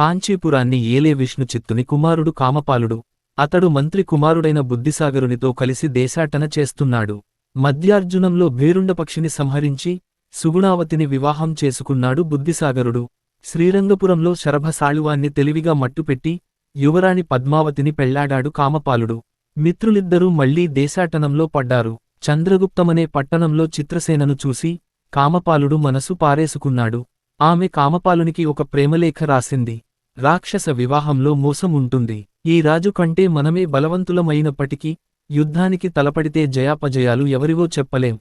కాంచీపురాన్ని ఏలే విష్ణుచిత్తుని కుమారుడు కామపాలుడు. అతడు మంత్రి కుమారుడైన బుద్ధిసాగరునితో కలిసి దేశాటన చేస్తున్నాడు. మధ్యార్జునంలో భేరుండపక్షిని సంహరించి సుగుణావతిని వివాహం చేసుకున్నాడు బుద్ధిసాగరుడు. శ్రీరంగపురంలో శరభసాళువాన్ని తెలివిగా మట్టుపెట్టి యువరాణి పద్మావతిని పెళ్ళాడాడు కామపాలుడు. మిత్రులిద్దరూ మళ్ళీ దేశాటనంలో పడ్డారు. చంద్రగుప్తమనే పట్టణంలో చిత్రసేనను చూసి కామపాలుడు మనసు పారేసుకున్నాడు. ఆమె కామపాలునికి ఒక ప్రేమలేఖ రాసింది. రాక్షస వివాహంలో మోసం ఉంటుంది ఈ రాజు కంటే మనమే బలవంతులమైనప్పటికీ యుద్ధానికి తలపడితే జయాపజయాలు ఎవరివో చెప్పలేం.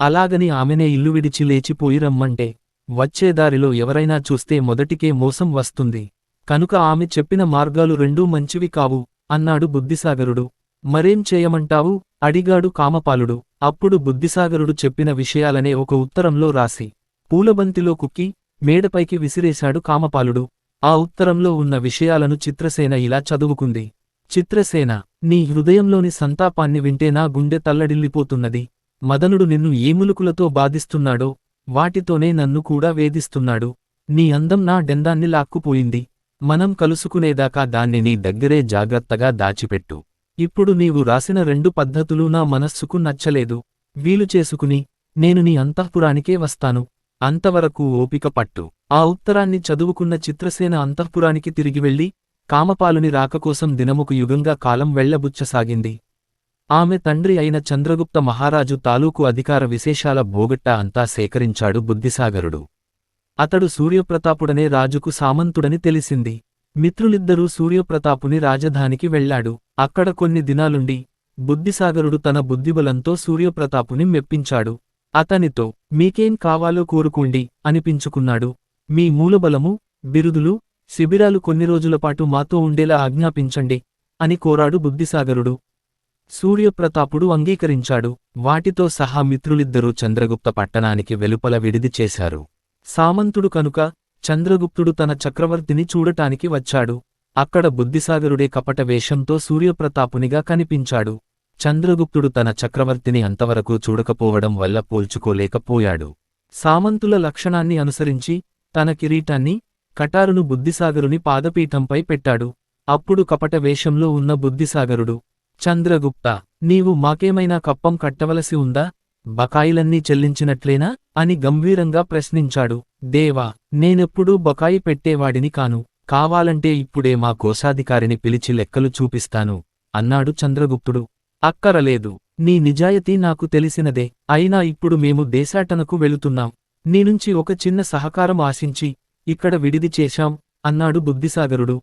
అలాగని ఆమెనే ఇల్లు విడిచి లేచిపోయి రమ్మంటే వచ్చేదారిలో ఎవరైనా చూస్తే మొదటికే మోసం వస్తుంది. కనుక ఆమె చెప్పిన మార్గాలు రెండూ మంచివి కావు అన్నాడు బుద్ధిసాగరుడు. మరేం చేయమంటావు? అడిగాడు కామపాలుడు. అప్పుడు బుద్ధిసాగరుడు చెప్పిన విషయాలనే ఒక ఉత్తరంలో రాసి. పూలబంతిలో కుక్కి మేడపైకి విసిరేశాడు కామపాలుడు. ఆ ఉత్తరంలో ఉన్న విషయాలను చిత్రసేన ఇలా చదువుకుంది. చిత్రసేన నీ హృదయంలోని సంతాపాన్ని వింటే నా గుండె తల్లడిల్లిపోతున్నది. మదనుడు నిన్ను ఏములుకులతో బాధిస్తున్నాడో వాటితోనే నన్ను కూడా వేధిస్తున్నాడు. నీ అందం నా డెందాన్ని లాక్కుపోయింది. మనం కలుసుకునేదాకా దాన్ని నీ దగ్గరే జాగ్రత్తగా దాచిపెట్టు. ఇప్పుడు నీవు రాసిన రెండు పద్ధతులు నా మనస్సుకు నచ్చలేదు. వీలు చేసుకుని నేను నీ అంతఃపురానికే వస్తాను. అంతవరకు ఓపిక పట్టు. ఆ ఉత్తరాన్ని చదువుకున్న చిత్రసేన అంతఃపురానికి తిరిగి వెళ్ళి కామపాలుని రాకకోసం దినముకు యుగంగా కాలం వెళ్ళబుచ్చసాగింది ఆమె తండ్రి అయిన చంద్రగుప్త మహారాజు తాలూకు అధికార విశేషాల భోగట్ట అంతా సేకరించాడు బుద్ధిసాగరుడు. అతడు సూర్యప్రతాపుడనే రాజుకు సామంతుడని తెలిసింది. మిత్రులిద్దరూ సూర్యప్రతాపుని రాజధానికి వెళ్ళాడు అక్కడ కొన్ని దినాలుండి బుద్ధిసాగరుడు తన బుద్ధిబలంతో సూర్యప్రతాపుని మెప్పించాడు. అతనితో మీకేం కావాలో కోరుకోండి అనిపించుకున్నాడు. మీ మూలబలము బిరుదులు శిబిరాలు కొన్ని రోజులపాటు మాతో ఉండేలా ఆజ్ఞాపించండి అని కోరాడు బుద్ధిసాగరుడు. సూర్యప్రతాపుడు అంగీకరించాడు. వాటితో సహా మిత్రులిద్దరూ చంద్రగుప్త పట్టణానికి వెలుపల విడిది చేశారు. సామంతుడు కనుక చంద్రగుప్తుడు తన చక్రవర్తిని చూడటానికి వచ్చాడు. అక్కడ బుద్ధిసాగరుడే కపట వేషంతో సూర్యప్రతాపునిగా కనిపించాడు. చంద్రగుప్తుడు తన చక్రవర్తిని అంతవరకు చూడకపోవడం వల్ల పోల్చుకోలేకపోయాడు. సామంతుల లక్షణాన్ని అనుసరించి తన కిరీటాన్ని కటారును బుద్ధిసాగరుని పాదపీఠంపై పెట్టాడు. అప్పుడు కపట వేషంలో ఉన్న బుద్ధిసాగరుడు చంద్రగుప్త నీవు మాకేమైనా కప్పం కట్టవలసి ఉందా? బకాయిలన్నీ చెల్లించినట్లేనా? అని గంభీరంగా ప్రశ్నించాడు. దేవా నేనెప్పుడూ బకాయి పెట్టేవాడిని కాను. కావాలంటే ఇప్పుడే మా కోశాధికారిని పిలిచి లెక్కలు చూపిస్తాను అన్నాడు చంద్రగుప్తుడు. అక్కరలేదు. నీ నిజాయతీ నాకు తెలిసినదే. అయినా ఇప్పుడు మేము దేశాటనకు వెళుతున్నాం. నీనుంచి ఒక చిన్న సహకారం ఆశించి ఇక్కడ విడిది చేశాం అన్నాడు బుద్ధిసాగరుడు.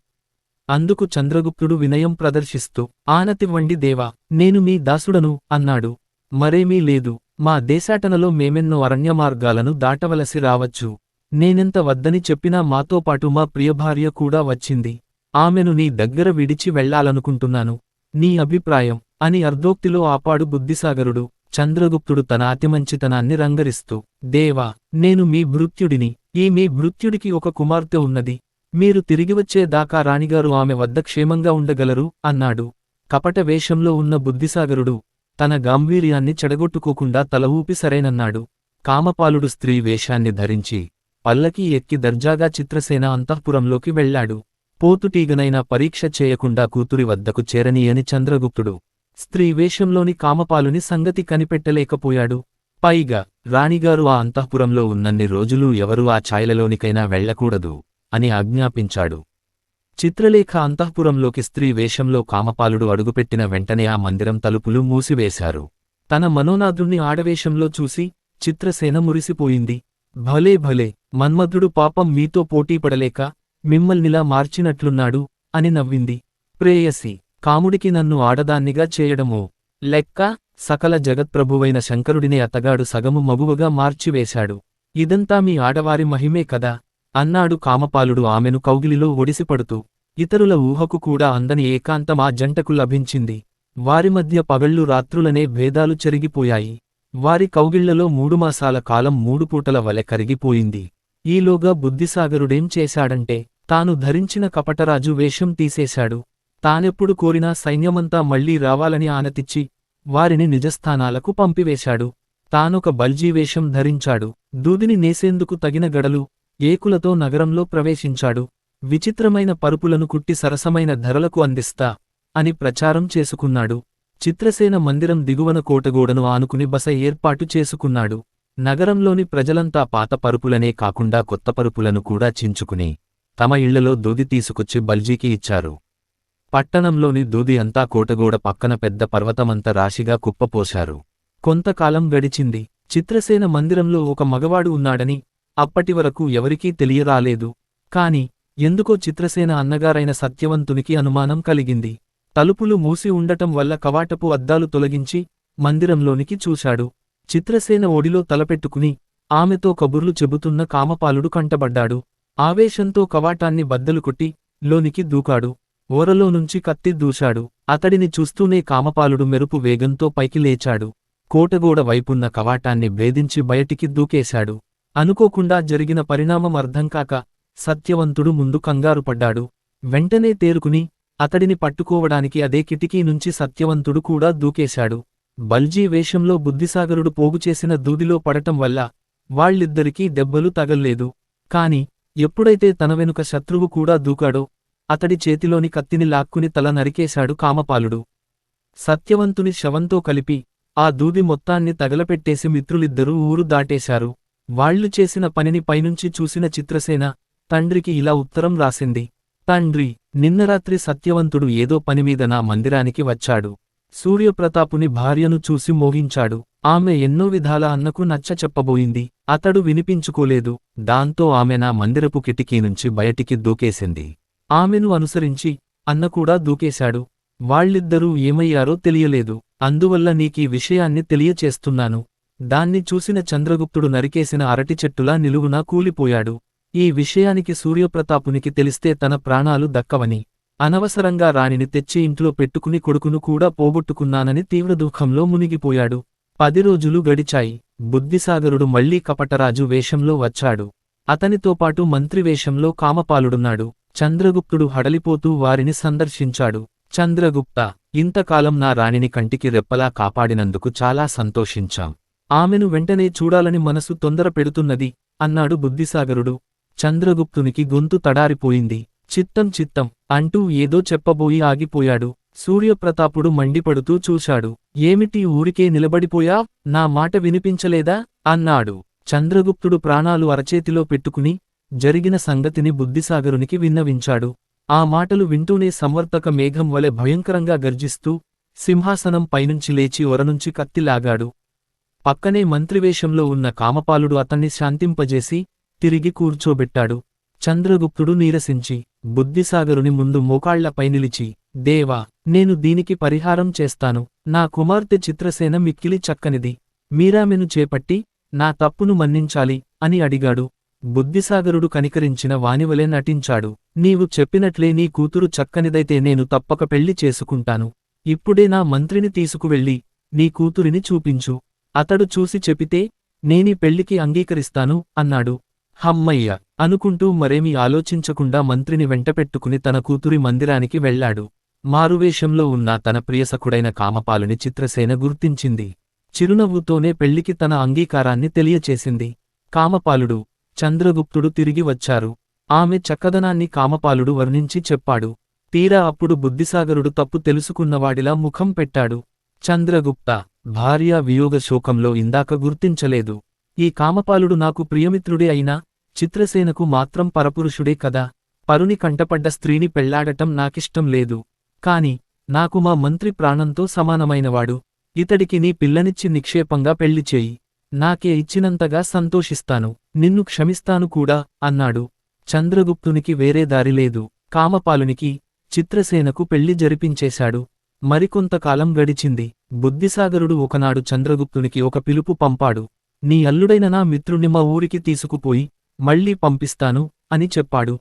అందుకు చంద్రగుప్తుడు వినయం ప్రదర్శిస్తూ ఆనతివ్వండి దేవా నేను మీ దాసుడను అన్నాడు. మరేమీ లేదు. మా దేశాటనలో మేమెన్నో అరణ్యమార్గాలను దాటవలసి రావచ్చు. నేనెంత వద్దని చెప్పినా మాతో పాటు మా ప్రియభార్య కూడా వచ్చింది. ఆమెను నీ దగ్గర విడిచి వెళ్ళాలనుకుంటున్నాను నీ అభిప్రాయం? అని అర్ధోక్తిలో ఆపాడు బుద్ధిసాగరుడు. చంద్రగుప్తుడు తన అతిమంచితనాన్ని రంగరిస్తూ దేవా నేను మీ భృత్యుడిని. ఈ మీ భృత్యుడికి ఒక కుమార్తె ఉన్నది. మీరు తిరిగివచ్చే దాకా రాణిగారు ఆమె వద్ద క్షేమంగా ఉండగలరు అన్నాడు. కపట వేషంలో ఉన్న బుద్ధిసాగరుడు తన గాంభీర్యాన్ని చెడగొట్టుకోకుండా తల ఊపి సరేనన్నాడు. కామపాలుడు స్త్రీ వేషాన్ని ధరించి పల్లకి ఎక్కి దర్జాగా చిత్రసేన అంతఃపురంలోకి వెళ్ళాడు పోతుటీగనైనా పరీక్ష చేయకుండా కూతురి వద్దకు చేరనీయని చంద్రగుప్తుడు స్త్రీ వేషంలోని కామపాలుని సంగతి కనిపెట్టలేకపోయాడు. పైగా రాణిగారు ఆ అంతఃపురంలో ఉన్నన్ని రోజులూ ఎవరూ ఆ ఛాయలలోనికైనా వెళ్ళకూడదు అని ఆజ్ఞాపించాడు. చిత్రలేఖ అంతఃపురంలోకి స్త్రీ వేషంలో కామపాలుడు అడుగుపెట్టిన వెంటనే ఆ మందిరం తలుపులు మూసివేశారు. తన మనోనాథుణ్ణి ఆడవేషంలో చూసి చిత్రసేన మురిసిపోయింది. భలే భలే మన్మధుడు పాపం మీతో పోటీపడలేక మిమ్మల్నిలా మార్చినట్లున్నాడు అని నవ్వింది. ప్రేయసి కాముడికి నన్ను ఆడదాన్నిగా చేయడమో. లెక్క సకల జగత్ప్రభువైన శంకరుడినే అతగాడు సగము మగువగా మార్చివేశాడు. ఇదంతా మీ ఆడవారి మహిమే కదా. అన్నాడు కామపాలుడు ఆమెను కౌగిలిలో ఒడిసిపడుతూ. ఇతరుల ఊహకు కూడా అందని ఏకాంతం ఆ జంటకు లభించింది. వారి మధ్య పగళ్ళు రాత్రులనే భేదాలు చెరిగిపోయాయి. వారి కౌగిళ్ళలో మూడు మాసాల కాలం మూడు పూటల వలె కరిగిపోయింది. ఈలోగా బుద్ధిసాగరుడేం చేశాడంటే తాను ధరించిన కపటరాజు వేషం తీసేశాడు. తానెప్పుడు కోరినా సైన్యమంతా మళ్ళీ రావాలని ఆనతిచ్చి వారిని నిజస్థానాలకు పంపివేశాడు. తానొక బల్జీవేషం ధరించాడు. దూదిని నేసేందుకు తగిన గడలు ఏకులతో నగరంలో ప్రవేశించాడు. విచిత్రమైన పరుపులను కుట్టి సరసమైన ధరలకు అందిస్తా అని ప్రచారం చేసుకున్నాడు. చిత్రసేన మందిరం దిగువన కోటగోడను ఆనుకుని బస ఏర్పాటు చేసుకున్నాడు. నగరంలోని ప్రజలంతా పాత పరుపులనే కాకుండా కొత్త పరుపులను కూడా చించుకుని తమ ఇళ్ళలో దూది తీసుకొచ్చి బల్జీకి ఇచ్చారు. పట్టణంలోని దూది అంతా కోటగోడ పక్కన పెద్ద పర్వతమంత రాశిగా కుప్పపోశారు. కొంతకాలం గడిచింది. చిత్రసేన మందిరంలో ఒక మగవాడు ఉన్నాడని అప్పటివరకు ఎవరికీ తెలియరాలేదు. కాని ఎందుకో చిత్రసేన అన్నగారైన సత్యవంతునికి అనుమానం కలిగింది. తలుపులు మూసి ఉండటం వల్ల కవాటపు అద్దాలు తొలగించి మందిరంలోనికి చూశాడు. చిత్రసేన ఒడిలో తలపెట్టుకుని ఆమెతో కబుర్లు చెబుతున్న కామపాలుడు కంటబడ్డాడు. ఆవేశంతో కవాటాన్ని బద్దలు కొట్టి లోనికి దూకాడు. ఓరలో నుంచి కత్తి దూశాడు. అతడిని చూస్తూనే కామపాలుడు మెరుపు వేగంతో పైకి లేచాడు. కోటగోడ వైపున్న కవాటాన్ని భేదించి బయటికి దూకేశాడు. అనుకోకుండా జరిగిన పరిణామం అర్థంకాక సత్యవంతుడు ముందు కంగారుపడ్డాడు వెంటనే తేరుకుని అతడిని పట్టుకోవడానికి అదే కిటికీ నుంచి సత్యవంతుడు కూడా దూకేశాడు. బల్జీ వేషంలో బుద్ధిసాగరుడు పోగుచేసిన దూదిలో పడటం వల్ల వాళ్ళిద్దరికీ దెబ్బలు తగల్లేదు. కాని ఎప్పుడైతే తన వెనుక శత్రువు కూడా దూకాడో అతడి చేతిలోని కత్తిని లాక్కుని తల నరికేశాడు కామపాలుడు. సత్యవంతుని శవంతో కలిపి ఆ దూది మొత్తాన్ని తగలపెట్టేసి మిత్రులిద్దరూ ఊరు దాటేశారు. వాళ్ళు చేసిన పనిని పైనుంచి చూసిన చిత్రసేన తండ్రికి ఇలా ఉత్తరం రాసింది. తండ్రి నిన్నరాత్రి సత్యవంతుడు ఏదో పనిమీద నా మందిరానికి వచ్చాడు. సూర్యప్రతాపుని భార్యను చూసి మోగించాడు ఆమె ఎన్నో విధాల అన్నకు నచ్చ చెప్పబోయింది. అతడు వినిపించుకోలేదు. దాంతో ఆమె నా మందిరపు కిటికీ నుంచి బయటికి దూకేసింది. ఆమెను అనుసరించి అన్న కూడా దూకేశాడు. వాళ్ళిద్దరూ ఏమయ్యారో తెలియలేదు. అందువల్ల నీకీ విషయాన్ని తెలియచేస్తున్నాను. దాన్ని చూసిన చంద్రగుప్తుడు నరికేసిన అరటి చెట్టులా నిలువునా కూలిపోయాడు. ఈ విషయానికి సూర్యప్రతాపునికి తెలిస్తే తన ప్రాణాలు దక్కవని అనవసరంగా రాణిని తెచ్చి ఇంట్లో పెట్టుకుని కొడుకును కూడా పోగొట్టుకున్నానని తీవ్ర దుఃఖంలో మునిగిపోయాడు. పది రోజులు గడిచాయి. బుద్ధిసాగరుడు మళ్ళీ కపటరాజు వేషంలో వచ్చాడు. అతనితో పాటు మంత్రి వేషంలో కామపాలుడున్నాడు. చంద్రగుప్తుడు హడలిపోతూ వారిని సందర్శించాడు. చంద్రగుప్త ఇంతకాలం నా రాణిని కంటికి రెప్పలా కాపాడినందుకు చాలా సంతోషించాం. ఆమెను వెంటనే చూడాలని మనసు తొందర పెడుతున్నది అన్నాడు బుద్ధిసాగరుడు. చంద్రగుప్తునికి గొంతు తడారిపోయింది. చిత్తం చిత్తం అంటూ ఏదో చెప్పబోయి ఆగిపోయాడు. సూర్యప్రతాపుడు మండిపడుతూ చూశాడు. ఏమిటి ఊరికే నిలబడిపోయా నా మాట వినిపించలేదా? అన్నాడు. చంద్రగుప్తుడు ప్రాణాలు అరచేతిలో పెట్టుకుని జరిగిన సంగతిని బుద్ధిసాగరునికి విన్నవించాడు. ఆ మాటలు వింటూనే సంవర్తక మేఘం వలె భయంకరంగా గర్జిస్తూ సింహాసనం పైనుంచి లేచి ఒరనుంచి కత్తిలాగాడు పక్కనే మంత్రివేషంలో ఉన్న కామపాలుడు అతన్ని శాంతింపజేసి తిరిగి కూర్చోబెట్టాడు. చంద్రగుప్తుడు నీరసించి బుద్ధిసాగరుని ముందు మోకాళ్ళపై నిలిచి దేవా నేను దీనికి పరిహారం చేస్తాను. నా కుమార్తె చిత్రసేన మిక్కిలి చక్కనిది. మీరామెను చేపట్టి నా తప్పును మన్నించాలి అని అడిగాడు. బుద్ధిసాగరుడు కనికరించిన వానివలే నటించాడు. నీవు చెప్పినట్లే నీ కూతురు చక్కనిదైతే నేను తప్పక పెళ్ళి చేసుకుంటాను. ఇప్పుడే నా మంత్రిని తీసుకువెళ్ళి నీ కూతురిని చూపించు. అతడు చూసి చెపితే నేనీ పెళ్ళికి అంగీకరిస్తాను అన్నాడు. హమ్మయ్య! అనుకుంటూ మరేమీ ఆలోచించకుండా మంత్రిని వెంటపెట్టుకుని తన కూతురి మందిరానికి వెళ్ళాడు మారువేషంలో ఉన్న తన ప్రియసకుడైన కామపాలుని చిత్రసేన గుర్తించింది. చిరునవ్వుతోనే పెళ్ళికి తన అంగీకారాన్ని తెలియచేసింది. కామపాలుడు చంద్రగుప్తుడు తిరిగి వచ్చారు. ఆమె చక్కదనాన్ని కామపాలుడు వర్ణించి చెప్పాడు. తీరా అప్పుడు బుద్ధిసాగరుడు తప్పు తెలుసుకున్నవాడిలా ముఖం పెట్టాడు. చంద్రగుప్త భార్యా వియోగ శోకంలో ఇందాక గుర్తించలేదు. ఈ కామపాలుడు నాకు ప్రియమిత్రుడే అయినా చిత్రసేనకు మాత్రం పరపురుషుడే కదా. పరుని కంటపడ్డ స్త్రీని పెళ్ళాడటం నాకిష్టం లేదు. కాని నాకు మా మంత్రి ప్రాణంతో సమానమైనవాడు. ఇతడికి నీ పిల్లనిచ్చి నిక్షేపంగా పెళ్ళి చేయి. నాకే ఇచ్చినంతగా సంతోషిస్తాను నిన్ను క్షమిస్తాను కూడా అన్నాడు. చంద్రగుప్తునికి వేరే దారి లేదు. కామపాలునికి చిత్రసేనకు పెళ్ళి జరిపించేశాడు. మరికొంతకాలం గడిచింది. బుద్ధిసాగరుడు ఒకనాడు చంద్రగుప్తునికి ఒక పిలుపు పంపాడు. నీ అల్లుడైన నా మిత్రుణ్ణి మా ఊరికి తీసుకుపోయి మళ్ళీ పంపిస్తాను అని చెప్పాడు.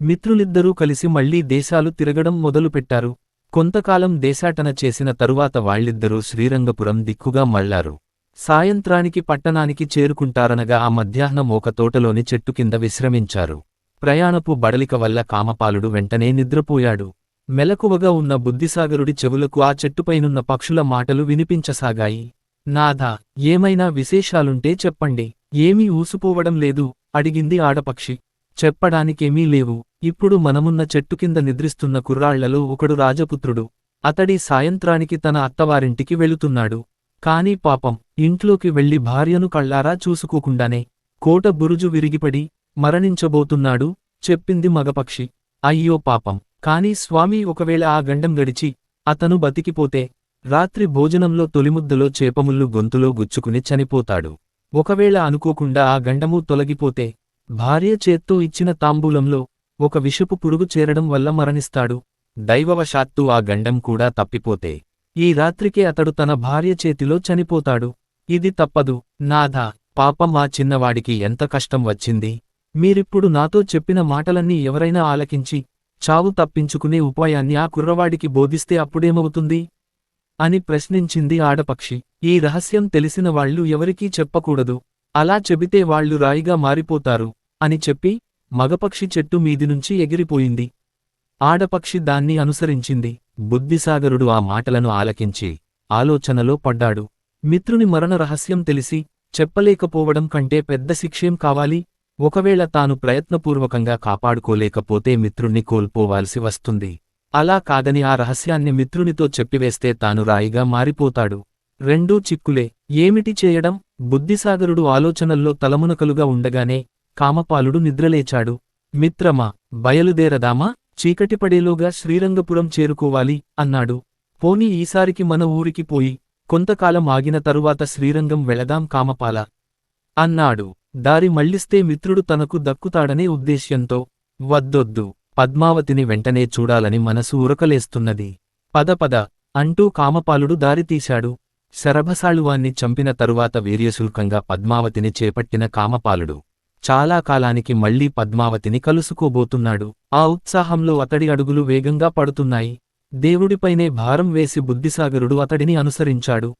మిత్రులిద్దరూ కలిసి మళ్ళీ దేశాలు తిరగడం మొదలుపెట్టారు. కొంతకాలం దేశాటన చేసిన తరువాత వాళ్ళిద్దరూ శ్రీరంగపురం దిక్కుగా మళ్ళారు. సాయంత్రానికి పట్టణానికి చేరుకుంటారనగా ఆ మధ్యాహ్నం ఒక తోటలోని చెట్టు కింద విశ్రమించారు. ప్రయాణపు బడలిక వల్ల కామపాలుడు వెంటనే నిద్రపోయాడు. మెలకువగా ఉన్న బుద్ధిసాగరుడి చెవులకు ఆ చెట్టుపైనున్న పక్షుల మాటలు వినిపించసాగాయి. నాదా ఏమైనా విశేషాలుంటే చెప్పండి. ఏమీ ఊసుపోవడం లేదు అడిగింది ఆడపక్షి. చెప్పడానికేమీ లేవు. ఇప్పుడు మనమున్న చెట్టు కింద నిద్రిస్తున్న కుర్రాళ్ళలో ఒకడు రాజపుత్రుడు. అతడి సాయంత్రానికి తన అత్తవారింటికి వెళుతున్నాడు. కాని పాపం ఇంట్లోకి వెళ్ళి భార్యను కళ్ళారా చూసుకోకుండానే కోట బురుజు విరిగిపడి మరణించబోతున్నాడు చెప్పింది మగపక్షి. అయ్యో పాపం కాని స్వామి ఒకవేళ ఆ గండం గడిచి అతను బతికిపోతే రాత్రి భోజనంలో తొలిముద్దలో చేపముళ్ళు గొంతులో గుచ్చుకుని చనిపోతాడు. ఒకవేళ అనుకోకుండా ఆ గండము తొలగిపోతే భార్య చేత్తో ఇచ్చిన తాంబూలంలో ఒక విషపు పురుగు చేరడం వల్ల మరణిస్తాడు. దైవవశాత్తు ఆ గండం కూడా తప్పిపోతే ఈ రాత్రికే అతడు తన భార్య చేతిలో చనిపోతాడు. ఇది తప్పదు. నాథా పాపం ఆ చిన్నవాడికి ఎంత కష్టం వచ్చింది? మీరిప్పుడు నాతో చెప్పిన మాటలన్నీ ఎవరైనా ఆలకించి చావు తప్పించుకునే ఉపాయాన్ని ఆ కుర్రవాడికి బోధిస్తే అప్పుడేమవుతుంది? అని ప్రశ్నించింది ఆడపక్షి. ఈ రహస్యం తెలిసిన వాళ్ళు ఎవరికీ చెప్పకూడదు. అలా చెబితే వాళ్ళు రాయిగా మారిపోతారు. అని చెప్పి మగపక్షి చెట్టు మీది నుంచి ఎగిరిపోయింది. ఆడపక్షి దాన్ని అనుసరించింది. బుద్ధిసాగరుడు ఆ మాటలను ఆలకించి ఆలోచనలో పడ్డాడు. మిత్రుని మరణ రహస్యం తెలిసి చెప్పలేకపోవడం కంటే పెద్ద శిక్షేం కావాలి? ఒకవేళ తాను ప్రయత్నపూర్వకంగా కాపాడుకోలేకపోతే మిత్రుణ్ణి కోల్పోవాల్సి వస్తుంది. అలా కాదని ఆ రహస్యాన్ని మిత్రునితో చెప్పివేస్తే తాను రాయిగా మారిపోతాడు. రెండూ చిక్కులే. ఏమిటి చేయడం? బుద్ధిసాగరుడు ఆలోచనల్లో తలమునకలుగా ఉండగానే కామపాలుడు నిద్రలేచాడు. మిత్రమా బయలుదేరదామా? చీకటిపడేలోగా శ్రీరంగపురం చేరుకోవాలి అన్నాడు. పోనీ ఈసారికి మన ఊరికి పోయి కొంతకాలం ఆగిన తరువాత శ్రీరంగం వెళదాం కామపాల అన్నాడు. దారి మళ్ళిస్తే మిత్రుడు తనకు దక్కుతాడనే ఉద్దేశ్యంతో వద్దొద్దు. పద్మావతిని వెంటనే చూడాలని మనసు ఉరకలేస్తున్నది. పద పద అంటూ కామపాలుడు దారితీశాడు శరభసాళువాన్ని చంపిన తరువాత వీర్యశుల్కంగా పద్మావతిని చేపట్టిన కామపాలుడు చాలా కాలానికి మళ్ళీ పద్మావతిని కలుసుకోబోతున్నాడు. ఆ ఉత్సాహంలో అతడి అడుగులు వేగంగా పడుతున్నాయి. దేవుడిపైనే భారం వేసి బుద్ధిసాగరుడు అతడిని అనుసరించాడు.